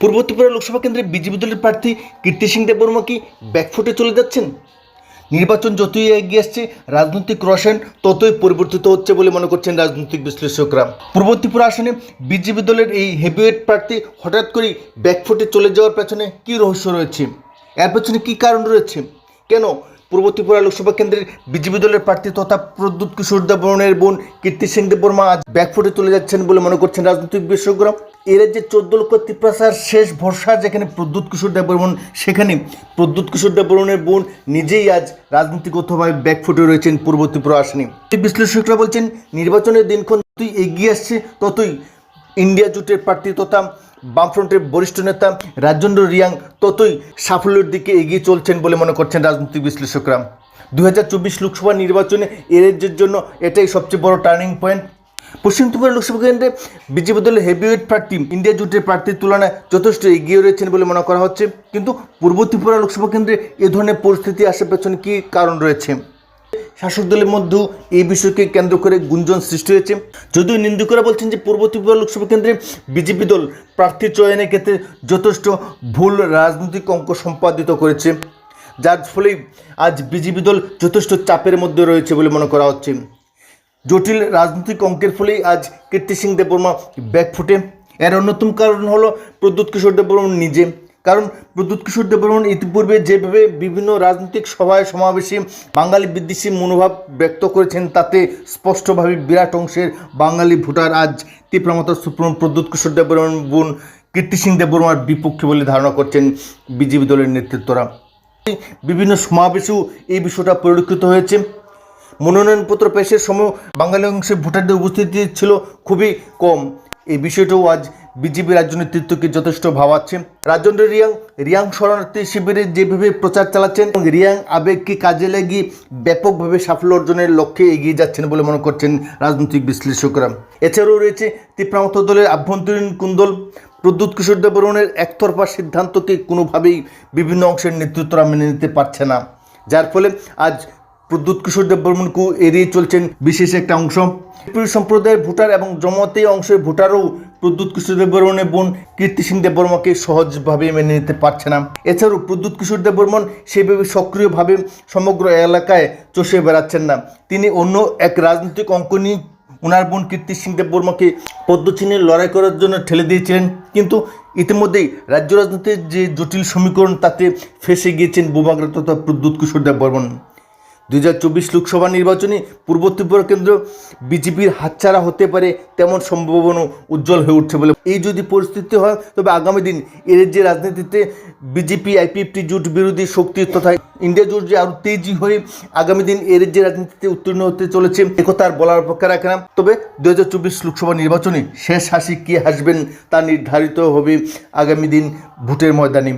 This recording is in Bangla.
পূর্ব ত্রিপুরা লোকসভা কেন্দ্রে বিজেপি দলের প্রার্থী কীর্তি সিং দেববর্মা কি ব্যাকফুটে চলে যাচ্ছেন? নির্বাচন যতই এগিয়ে আসছে, রাজনৈতিক রসায়ন ততই পরিবর্তিত হচ্ছে বলে মনে করছেন রাজনৈতিক বিশ্লেষকরা। পূর্ব ত্রিপুরা আসনে বিজেপি দলের এই হেভিওয়েট প্রার্থী হঠাৎ করেই ব্যাকফুটে চলে যাওয়ার পেছনে কী রহস্য রয়েছে? এর পেছনে কী কারণ রয়েছে? কেন পূর্ব ত্রিপুরা লোকসভা কেন্দ্রের বিজেপি দলের প্রার্থী তথা প্রদ্যুৎ কিশোর দেববর্মনের বোন কীর্তি সিং দেববর্মা আজ ব্যাকফুটে চলে যাচ্ছেন বলে মনে করছেন রাজনৈতিক বিশেষজ্ঞরা এর যে চোদ্দ লক্ষ ত্রিপ্রাসার শেষ ভরসা যেখানে প্রদ্যুৎ কিশোর দেববর্মন সেখানে প্রদ্যুৎ কিশোর দেববর্মনের বোন নিজেই আজ রাজনীতিগতভাবে ব্যাকফুটে রয়েছেন পূর্ব ত্রিপুরা আসনে। বিশ্লেষকরা বলছেন, নির্বাচনের দিনক্ষণ যতই এগিয়ে আসছে, ততই ইন্ডিয়া জোটের প্রার্থী তথা বামফ্রন্টের বরিষ্ঠ নেতা রাজেন্দ্র রিয়াং ততই সাফল্যের দিকে এগিয়ে চলছেন বলে মনে করছেন রাজনৈতিক বিশ্লেষকরা। দু হাজার চব্বিশ লোকসভা নির্বাচনে এর জন্য এটাই সবচেয়ে বড় টার্নিং পয়েন্ট পশ্চিম লোকসভা কেন্দ্রে বিজেপি দলের হেভিওয়েট প্রার্থী ইন্ডিয়া জোটের প্রার্থীর তুলনায় যথেষ্ট এগিয়ে রয়েছেন বলে মনে করা হচ্ছে। কিন্তু পূর্ব ত্রিপুরা লোকসভা কেন্দ্রে এ ধরনের পরিস্থিতি আসার পেছনে কী কারণ রয়েছে? শাসক দলের মধ্যেও এই বিষয়কে কেন্দ্র করে গুঞ্জন সৃষ্টি হয়েছে। যদিও নিন্দুকরা বলছেন যে পূর্ব ত্রিপুরা লোকসভা কেন্দ্রে বিজেপি দল প্রার্থী চয়নের ক্ষেত্রে যথেষ্ট ভুল রাজনৈতিক অঙ্ক সম্পাদিত করেছে। যার ফলেই আজ বিজেপি দল যথেষ্ট চাপের মধ্যে রয়েছে বলে মনে করা হচ্ছে। জটিল রাজনৈতিক অঙ্কের ফলেই আজ কীর্তি সিং দেববর্মা ব্যাকফুটে এর অন্যতম কারণ হলো প্রদ্যুৎ কিশোর দেববর্মন নিজে। কারণ প্রদ্যুৎ কিশোর দেববর্মন ইতিপূর্বে যেভাবে বিভিন্ন রাজনৈতিক সভায় সমাবেশে বাঙালি বিদ্বেষী মনোভাব ব্যক্ত করেছেন, তাতে স্পষ্টভাবে বিরাট অংশের বাঙালি ভোটার আজ তীব্রমতা সুপ্রিম প্রদ্যুৎ কিশোর দেববর্মন বোন কীর্তি সিং দেববর্মার বিপক্ষে বলে ধারণা করছেন বিজেপি দলের নেতৃত্বরা। বিভিন্ন সমাবেশেও এই বিষয়টা পরিলক্ষিত হয়েছে। মনোনয়নপত্র পেশের সময় বাঙালি অংশে ভোটারদের উপস্থিতি ছিল খুবই কম। এই বিষয়টাও আজ বিজেপি রাজ্য নেতৃত্বকে যথেষ্ট ভাবাচ্ছে। রাজেন্দ্র রিয়াং রিয়াং শরণার্থী শিবিরে যেভাবে প্রচার চালাচ্ছেন, এবং রিয়াং আবেগকে কাজে লাগিয়ে ব্যাপকভাবে সাফল্য অর্জনের লক্ষ্যে এগিয়ে যাচ্ছেন বলে মনে করছেন রাজনৈতিক বিশ্লেষকরা। এছাড়াও রয়েছে তীব্রামত দলের আভ্যন্তরীণ কুন্দল। প্রদ্যুৎ কিশোর দেববর্মনের একতরফা সিদ্ধান্তকে কোনোভাবেই বিভিন্ন অংশের নেতৃত্বরা মেনে নিতে পারছে না। যার ফলে আজ প্রদ্যুৎ কিশোর দেববর্মনকে এড়িয়ে চলছেন বিশেষ একটা অংশ। সম্প্রদায়ের ভোটার এবং জমাতে অংশের ভোটারও প্রদ্যুৎ কিশোর দেববর্মনের বোন কীর্তি সিং দেববর্মাকে সহজভাবে মেনে নিতে পারছে না। এছাড়াও প্রদ্যুৎ কিশোর দেববর্মন সেভাবে সক্রিয়ভাবে সমগ্র এলাকায় চষে বেড়াচ্ছেন না। তিনি অন্য এক রাজনৈতিক অঙ্ক নিয়ে ওনার বোন কীর্তি সিং দেববর্মাকে পদ্মচিহ্নে লড়াই করার জন্য ঠেলে দিয়েছিলেন। কিন্তু ইতিমধ্যেই রাজ্য রাজনীতির যে জটিল সমীকরণ, তাতে ফেসে গিয়েছেন বোমাগ্রা তথা প্রদ্যুৎ কিশোর দেববর্মন। দুই হাজার চব্বিশ লোকসভা নির্বাচনে পূর্ব ত্রিপুরা কেন্দ্র বিজেপির হাতছাড়া হতে পারে তেমন সম্ভাবনা উজ্জ্বল হয়ে উঠছে বলে এই যদি পরিস্থিতি হয়, তবে আগামী দিন এর যে রাজনীতিতে বিজেপি আইপিএফটি জোট বিরোধী শক্তি তথা ইন্ডিয়া জোট যে আরও তেজি হয়ে আগামী দিন এর যে রাজনীতিতে উত্তীর্ণ হতে চলেছে, একথা আর বলার অপেক্ষা রাখে না। তবে দু হাজার চব্বিশ লোকসভা নির্বাচনে শেষ হাসি কে হাসবেন তা নির্ধারিত হবে আগামী দিন ভোটের ময়দানে।